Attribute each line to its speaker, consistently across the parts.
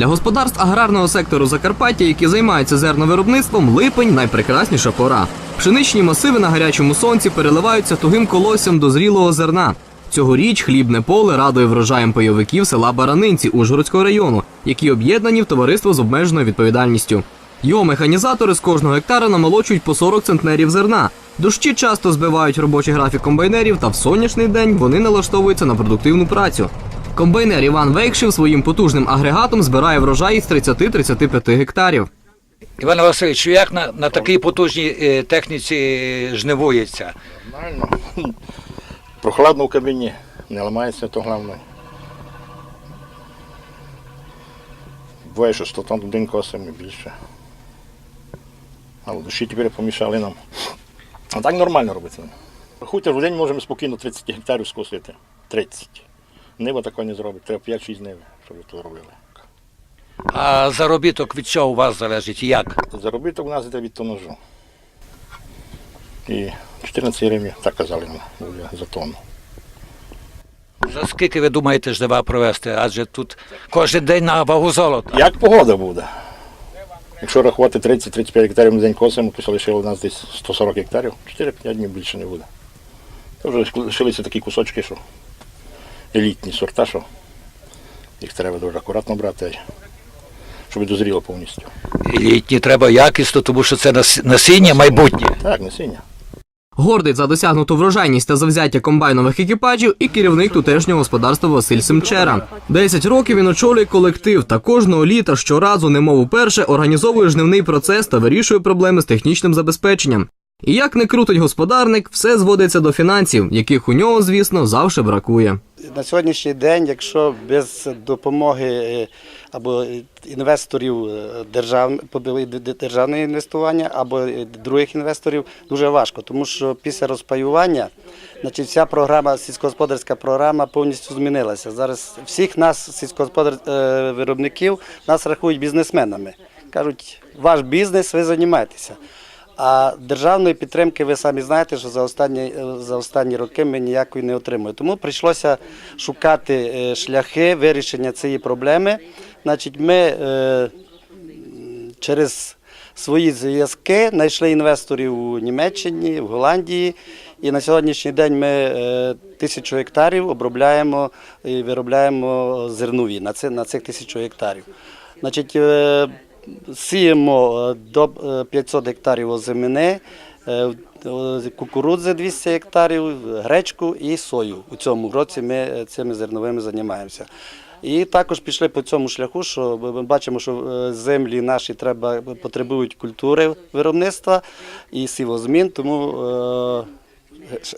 Speaker 1: Для господарств аграрного сектору Закарпаття, які займаються зерновиробництвом, липень найпрекрасніша пора. Пшеничні масиви на гарячому сонці переливаються тугим колоссям до зрілого зерна. Цьогоріч хлібне поле радує врожаєм пайовиків села Баранинці Ужгородського району, які об'єднані в товариство з обмеженою відповідальністю. Його механізатори з кожного гектара намолочують по 40 центнерів зерна. Дощі часто збивають робочий графік комбайнерів, та в сонячний день вони налаштовуються на продуктивну працю. Комбайнер Іван Вейкшив своїм потужним агрегатом збирає врожай з 30-35 гектарів.
Speaker 2: Іван Васильович, як на, на такій потужній е, техніці е, жнивується?
Speaker 3: Нормально. Прохладно в кабіні, не ламається, то головне. Буває, що 100 тонн в день косимо і більше. Але душі тепер помішали нам. А так нормально робиться. Хутір в день можемо спокійно 30 гектарів скосити. 30. Нива такого не зробить. Треба 5-6 ниви, щоб ви то робили.
Speaker 2: А заробіток від чого у вас залежить? Як?
Speaker 3: Заробіток у нас йде від тонажу. І 14 гривень, так казали нам, за тонну.
Speaker 2: За скільки ви думаєте жнива провести? Адже тут кожен день на вагу золота.
Speaker 3: Як погода буде? Якщо рахувати 30-35 гектарів на день косимо, то лишило у нас десь 140 гектарів, 4-5 днів більше не буде. То вже лишилися такі кусочки, що елітні сорта, що їх треба дуже акуратно брати, щоб дозріло повністю.
Speaker 2: І літні треба якісно, тому що це насіння майбутнє.
Speaker 3: Так, насіння.
Speaker 1: Гордий за досягнуту врожайність та завзяття комбайнових екіпажів і керівник тутешнього господарства Василь Семчера. Десять років він очолює колектив та кожного літа щоразу, немов уперше, організовує жнивний процес та вирішує проблеми з технічним забезпеченням. І як не крутить господарник, все зводиться до фінансів, яких у нього, звісно, завжди бракує.
Speaker 4: На сьогоднішній день, якщо без допомоги е, або інвесторів е, держав, державного інвестування або е, других інвесторів, дуже важко, тому що після розпаювання значить, вся програма, сільськогосподарська програма повністю змінилася. Зараз всіх нас, сільськогосподар виробників, нас рахують бізнесменами. Кажуть, ваш бізнес, ви займаєтеся. А державної підтримки, ви самі знаєте, що за останні, за останні роки ми ніякої не отримуємо. Тому прийшлося шукати е, шляхи вирішення цієї проблеми. Значить, ми е, через свої зв'язки знайшли інвесторів у Німеччині, в Голландії. І на сьогоднішній день ми е, тисячу гектарів обробляємо і виробляємо зернові на, цих тисячу гектарів. Значить, е, сіємо е, до е, 500 гектарів озимини, е, е, кукурудзи 200 гектарів, гречку і сою. У цьому році ми е, цими зерновими займаємося. І також пішли по цьому шляху, що ми бачимо, що е, землі наші треба потребують культури виробництва і сівозмін, тому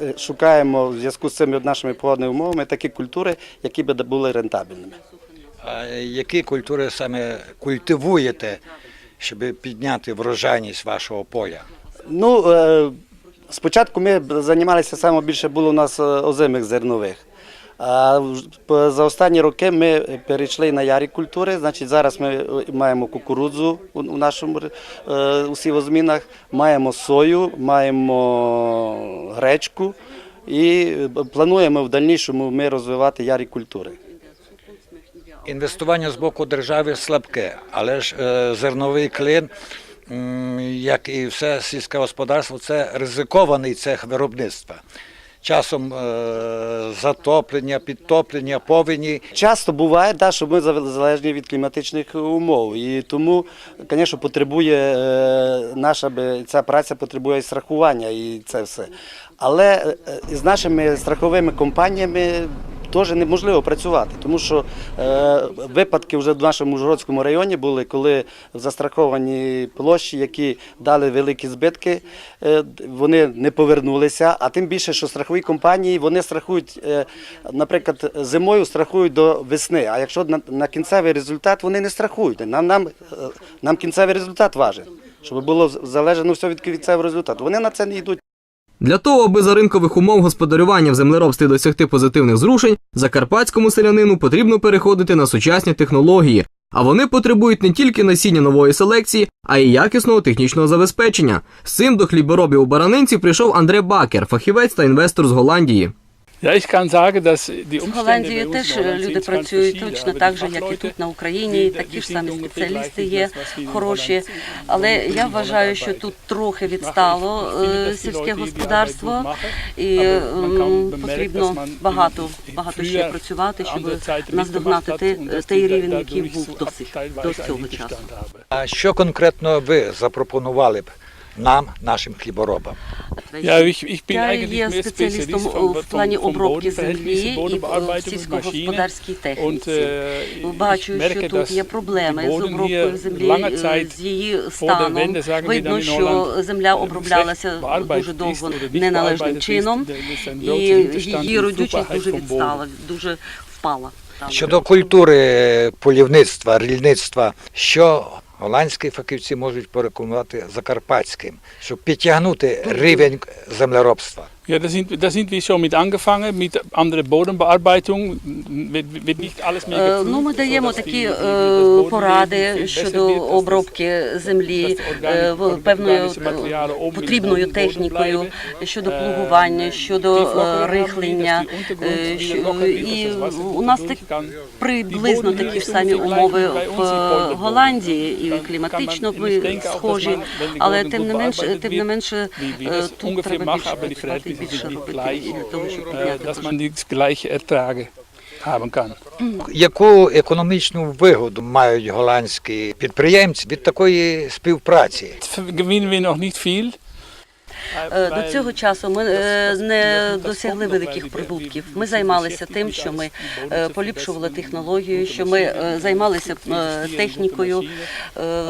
Speaker 4: е, шукаємо в зв'язку з цими нашими погодними умовами такі культури, які б були рентабельними.
Speaker 2: А які культури саме культивуєте, щоб підняти врожайність вашого поля?
Speaker 4: Ну, е, спочатку ми займалися саме більше було у нас е, озимих зернових. А за останні роки ми перейшли на ярі культури. Значить, зараз ми е, маємо кукурудзу у, нашому у сівозмінах, маємо сою, маємо гречку і плануємо в дальнішому ми розвивати ярі культури.
Speaker 2: Інвестування з боку держави слабке, але ж е, зерновий клин, як і все сільське господарство, це ризикований цех виробництва. Часом е, затоплення, підтоплення, повені.
Speaker 4: Часто буває, да, що ми залежні від кліматичних умов. І тому, звісно, потребує е, наша би- ця праця потребує страхування і це все. Але з нашими страховими компаніями теж неможливо працювати, тому що е, випадки вже в нашому Ужгородському районі були, коли застраховані площі, які дали великі збитки, е, вони не повернулися. А тим більше, що страхові компанії вони страхують, е, наприклад, зимою страхують до весни. А якщо на, кінцевий результат вони не страхують. Нам, нам, нам кінцевий результат важить, щоб було залежно все від кінцевого результату. Вони на це не йдуть.
Speaker 1: Для того, аби за ринкових умов господарювання в землеробстві досягти позитивних зрушень, закарпатському селянину потрібно переходити на сучасні технології. А вони потребують не тільки насіння нової селекції, а й якісного технічного забезпечення. З цим до хліборобів у Баранинці прийшов Андре Бакер, фахівець та інвестор з Голландії.
Speaker 5: В Голландії теж люди працюють точно так же, як і тут на Україні. Такі ж самі спеціалісти є хороші. Але я вважаю, що тут трохи відстало е, сільське господарство, і потрібно багато багато ще працювати, щоб наздогнати той рівень, який був досить до цього часу.
Speaker 2: А що конкретно ви запропонували б нам, нашим хліборобам?
Speaker 5: Я
Speaker 6: eigentlich
Speaker 5: є спеціалістом в плані обробки землі і в сільськогосподарській техніці.
Speaker 6: äh,
Speaker 5: Бачу, що тут є проблеми з обробкою землі, е, з її станом. Видно, що земля
Speaker 6: äh,
Speaker 5: оброблялася дуже довго неналежним чином, і її родючість дуже відстала, дуже впала.
Speaker 2: Щодо культури полівництва, рільництва, що голландські фахівці можуть порекомендувати закарпатським, щоб підтягнути рівень землеробства?
Speaker 6: Ja, da sind, da sind wir schon mit angefangen, mit anderer Bodenbearbeitung. Wird, wird nicht alles mehr
Speaker 5: Е,
Speaker 6: gepflügt,
Speaker 5: Ну, ми даємо
Speaker 6: sodass
Speaker 5: такі е, поради щодо обробки землі е, в- певною е, потрібною технікою, щодо
Speaker 6: Е,
Speaker 5: плугування, щодо е, рихлення. е, що- І у нас так приблизно такі ж самі умови в е. Голландії, і кліматично ми схожі, але тим не менше, тим не менше е, тут треба більше працювати
Speaker 6: sind nicht gleich, äh,
Speaker 5: підняти
Speaker 6: dass man die gleiche Erträge haben kann.
Speaker 2: Яку економічну вигоду мають голландські підприємці від такої співпраці?
Speaker 6: Gewinnen wir noch nicht viel.
Speaker 5: Е, До цього часу ми е, не досягли великих прибутків. Ми займалися тим, що ми е, поліпшували технологію, що ми е, займалися е, технікою, е,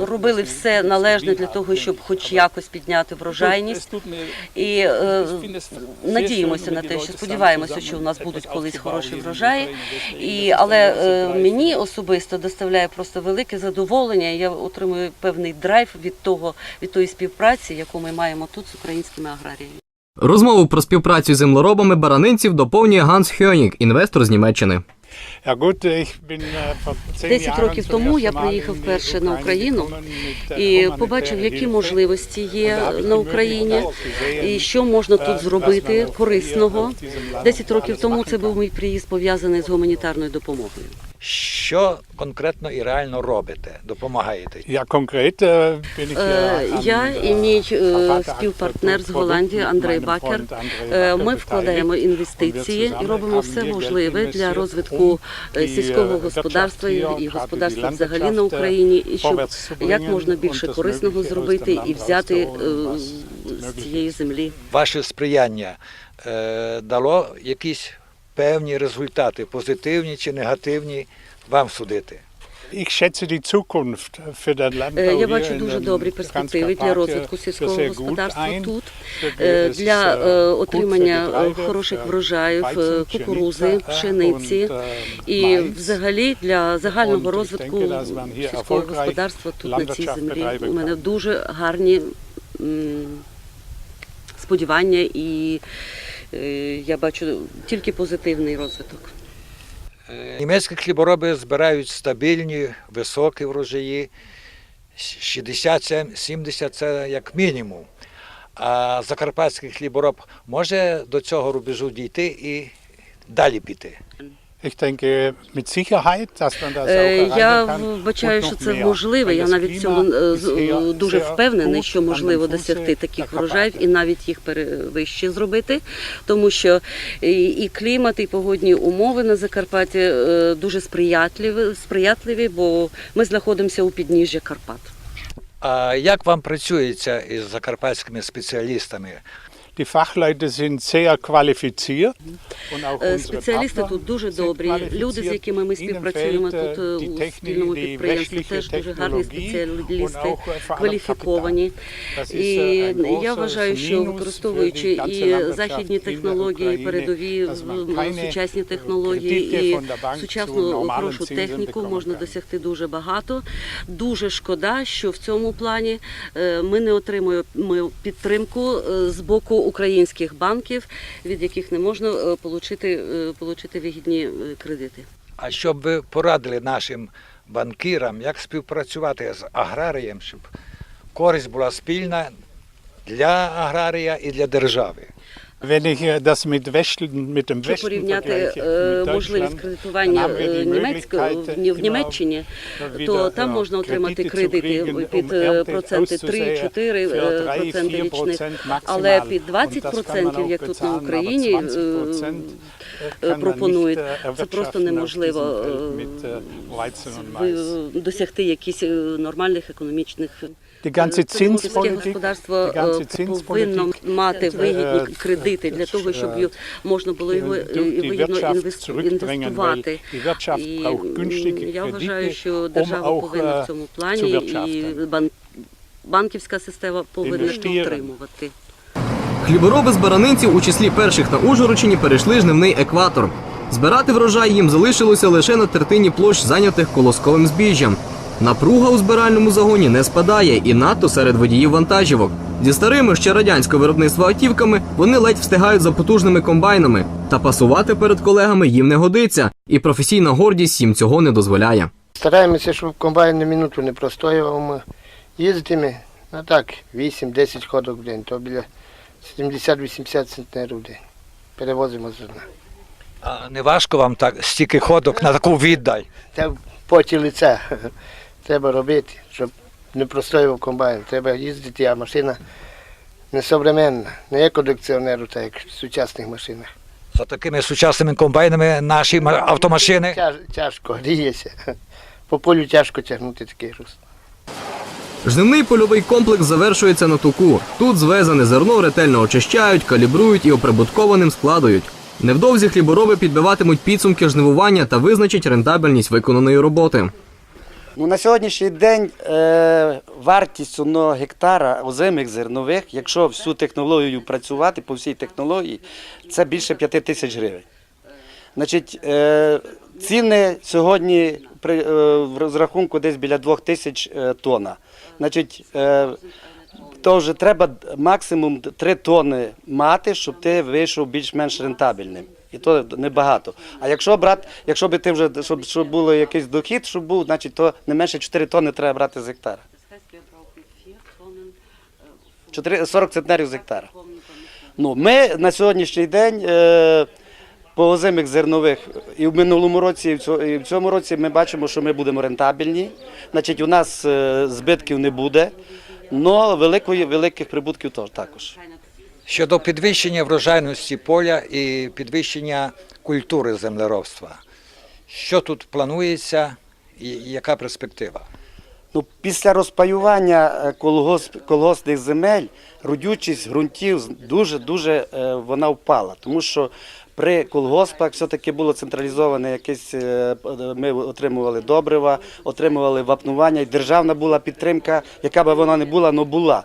Speaker 5: робили все належне для того, щоб хоч якось підняти врожайність. І е, надіємося на те, що сподіваємося, що у нас будуть колись хороші врожаї. І, але е, мені особисто доставляє просто велике задоволення. Я отримую певний драйв від того, від тої співпраці, яку ми маємо тут з українськими аграріями.
Speaker 1: Розмову про співпрацю з землеробами баранинців доповнює Ганс Хьонік, інвестор з Німеччини.
Speaker 7: Ja gut, ich bin äh,
Speaker 5: років тому я приїхав вперше на Україну
Speaker 7: äh,
Speaker 5: і побачив, які можливості є на Україні, і що можна
Speaker 7: äh,
Speaker 5: тут зробити корисного.
Speaker 7: hier auf diesem Land
Speaker 5: Десять років тому це був мій приїзд пов'язаний з гуманітарною допомогою.
Speaker 2: Що конкретно і реально робите? Допомагаєте?
Speaker 5: Е,
Speaker 7: ja
Speaker 5: Я і мій співпартнер з Голландії Андрей Бакер. Е,
Speaker 7: Bakker
Speaker 5: Ми вкладаємо інвестиції і робимо все можливе для
Speaker 7: investiert,
Speaker 5: розвитку е,
Speaker 7: die,
Speaker 5: сільського господарства і господарства взагалі на Україні, і щоб як можна більше корисного зробити і взяти е, з цієї землі.
Speaker 2: Ваше сприяння е, дало якісь певні результати, позитивні чи негативні, вам судити?
Speaker 5: Е, Я бачу дуже добрі перспективи для розвитку сільського господарства тут, Е, для
Speaker 7: äh,
Speaker 5: е, отримання хороших врожаїв, е, кукурузи, пшениці.
Speaker 7: äh,
Speaker 5: і взагалі для загального розвитку сільського господарства тут на цій землі. У мене дуже гарні сподівання і я бачу тільки позитивний розвиток.
Speaker 2: Е, Німецькі хлібороби збирають стабільні, високі врожаї, 60-70 це як мінімум. А закарпатський хлібороб може до цього рубежу дійти і далі піти.
Speaker 7: Ich denke mit Sicherheit, dass man das
Speaker 5: Е,
Speaker 7: auch
Speaker 5: Я вбачаю, що це
Speaker 7: mehr.
Speaker 5: можливе. Я навіть в цьому е, дуже впевнений, що можливо досягти таких врожаїв і навіть їх перевище зробити, тому що і, і клімат, і погодні умови на Закарпатті е, дуже сприятливі, сприятливі, бо ми знаходимося у підніжжя Карпат.
Speaker 2: А як вам працюється із закарпатськими спеціалістами?
Speaker 7: Die Fachleute sind sehr qualifiziert.
Speaker 5: Спеціалісти тут дуже добрі. Люди, з якими ми співпрацюємо тут
Speaker 7: äh,
Speaker 5: е, у спільному підприємстві, теж дуже гарні
Speaker 7: Technologie
Speaker 5: спеціалісти,
Speaker 7: äh,
Speaker 5: кваліфіковані. І
Speaker 7: äh,
Speaker 5: я вважаю, що використовуючи і західні технології, передові сучасні
Speaker 7: äh,
Speaker 5: технології і сучасну хорошу техніку можна досягти дуже багато. Дуже шкода, що в цьому плані е, ми не отримуємо підтримку е, з боку українських банків, від яких не можна отримати, получити, е, вигідні е, кредити.
Speaker 2: А щоб ви порадили нашим банкірам, як співпрацювати з аграрієм, щоб користь була спільна для аграрія і для держави?
Speaker 7: Äh,
Speaker 5: Якщо порівняти е, можливість кредитування е, в Німеччині, то там
Speaker 7: äh,
Speaker 5: можна отримати кредити під
Speaker 7: um
Speaker 5: е, проценти
Speaker 7: auszusehen
Speaker 5: 3-4
Speaker 7: für
Speaker 5: е,
Speaker 7: 3,
Speaker 5: проценти
Speaker 7: 4%
Speaker 5: річних, але під
Speaker 7: Und das kann man
Speaker 5: 20%,
Speaker 7: auch
Speaker 5: як тут на Україні, е,
Speaker 7: 20% kann
Speaker 5: е,
Speaker 7: man
Speaker 5: пропонують,
Speaker 7: äh,
Speaker 5: це просто неможливо е,
Speaker 7: äh,
Speaker 5: досягти якісь е, нормальних економічних сільське
Speaker 7: Zinspolitik,
Speaker 5: господарство
Speaker 7: die ganze
Speaker 5: е, повинно
Speaker 7: Zinspolitik
Speaker 5: мати вигідні
Speaker 7: е,
Speaker 5: кредити для того, щоб
Speaker 7: е,
Speaker 5: можна було його е,
Speaker 7: die
Speaker 5: вигідно інвестувати.
Speaker 7: weil die Wirtschaft
Speaker 5: І
Speaker 7: braucht günstige
Speaker 5: я вважаю,
Speaker 7: Kredite,
Speaker 5: що
Speaker 7: um
Speaker 5: держава
Speaker 7: auch,
Speaker 5: повинна
Speaker 7: е,
Speaker 5: в цьому
Speaker 7: zu
Speaker 5: плані і
Speaker 7: wirtschaften.
Speaker 5: банківська система повинна підтримувати.
Speaker 1: Хлібороби з баранинців у числі перших на Ужгородщині перейшли жнивний екватор. Збирати врожай їм залишилося лише на третині площ, зайнятих колосковим збіжжям. Напруга у збиральному загоні не спадає і надто серед водіїв вантажівок. Зі старими ще радянського виробництва автівками вони ледь встигають за потужними комбайнами. Та пасувати перед колегами їм не годиться, і професійна гордість їм цього не дозволяє.
Speaker 8: Стараємося, щоб комбайн на минуту не простоював. Ми їздимо, ну так, 8-10 ходок в день, то біля 70-80 центнерів в день. Перевозимо зерна.
Speaker 2: А не важко вам так стільки ходок на таку віддаль?
Speaker 8: Це поті лиця треба робити, щоб не простоював комбайн. Треба їздити, а машина не современна, не є колекціонеру, так як в сучасних машинах.
Speaker 2: За такими сучасними комбайнами наші автомашини.
Speaker 8: Тяж, тяжко гріється. По полю тяжко тягнути такий груз.
Speaker 1: Жнивний польовий комплекс завершується на туку. Тут звезене зерно ретельно очищають, калібрують і оприбуткованим складують. Невдовзі хлібороби підбиватимуть підсумки жнивування та визначать рентабельність виконаної роботи.
Speaker 4: Ну, на сьогоднішній день е, вартість одного гектара озимих зернових, якщо всю технологію працювати по всій технології, це більше 5 тисяч гривень. Значить, е, ціни сьогодні при е, розрахунку десь біля 2 тисяч е, тонна. Значить, е, то вже треба максимум 3 тони мати, щоб ти вийшов більш-менш рентабельним. І то небагато. А якщо брати, якщо би ти вже щоб, щоб було якийсь дохід, щоб був, значить то не менше 4 тони треба брати з гектара. 4, 40 центнерів з гектара. Ну, ми на сьогоднішній день е, по озимих зернових і в минулому році, і в цьому, році ми бачимо, що ми будемо рентабельні. Значить, у нас е, збитків не буде, але великої, великих прибутків також.
Speaker 2: Щодо підвищення врожайності поля і підвищення культури землеробства. Що тут планується і яка перспектива?
Speaker 4: Ну, після розпаювання е, колгосп, колгоспних земель родючість ґрунтів дуже-дуже е, вона впала, тому що при колгоспах все-таки було централізоване якесь, е, ми отримували добрива, отримували вапнування, і державна була підтримка, яка б вона не була, але була.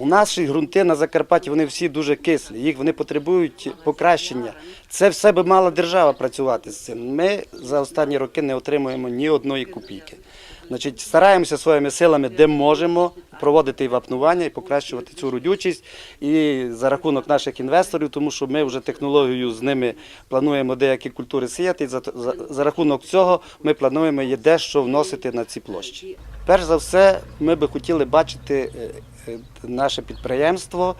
Speaker 4: У наші ґрунти на Закарпатті вони всі дуже кислі, їх вони потребують покращення. Це все би мала держава працювати з цим. Ми за останні роки не отримуємо ні одної копійки. Значить, стараємося своїми силами, де можемо, проводити вапнування і покращувати цю родючість. І за рахунок наших інвесторів, тому що ми вже технологію з ними плануємо деякі культури сіяти. І за, за, за рахунок цього ми плануємо є дещо вносити на ці площі. Перш за все, ми би хотіли бачити е, наше підприємство,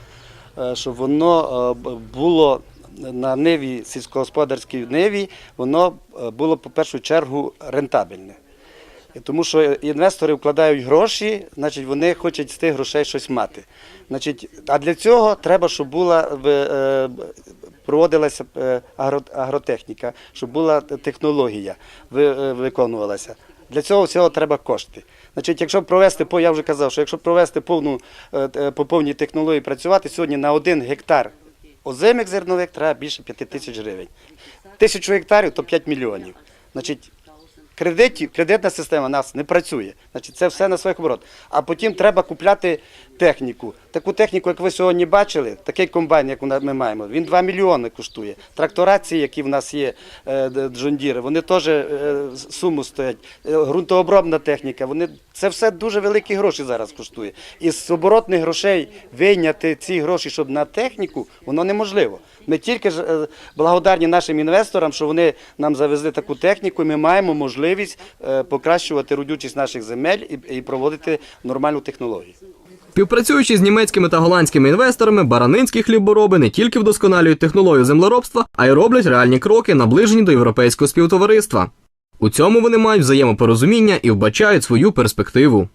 Speaker 4: е, щоб воно е, було на ниві сільськогосподарській ниві, воно е, було по першу чергу рентабельне. Тому що інвестори вкладають гроші, значить вони хочуть з тих грошей щось мати. Значить, а для цього треба, щоб була е, проводилася е, агротехніка, щоб була технологія, е, виконувалася. Для цього всього треба кошти. Значить, якщо провести, я вже казав, що якщо провести повну е, е, по повній технології працювати сьогодні на один гектар озимих зернових треба більше 5 тисяч гривень. Тисячу гектарів то 5 мільйонів. Значить, кредитів, кредитна система у нас не працює. Значить, це все на своїх оборот. А потім треба купляти техніку. Таку техніку, як ви сьогодні бачили, такий комбайн, як ми маємо, він 2 мільйони коштує. Тракторації, які в нас є, е, джондіри, вони теж е, суму стоять. Е, Ґрунтообробна техніка, вони це все дуже великі гроші зараз коштує. І з оборотних грошей вийняти ці гроші, щоб на техніку, воно неможливо. Ми тільки ж е, благодарні нашим інвесторам, що вони нам завезли таку техніку, і ми маємо можливість е, покращувати родючість наших земель і, проводити нормальну технологію.
Speaker 1: Співпрацюючи з німецькими та голландськими інвесторами, баранинські хлібороби не тільки вдосконалюють технологію землеробства, а й роблять реальні кроки, наближені до європейського співтовариства. У цьому вони мають взаємопорозуміння і вбачають свою перспективу.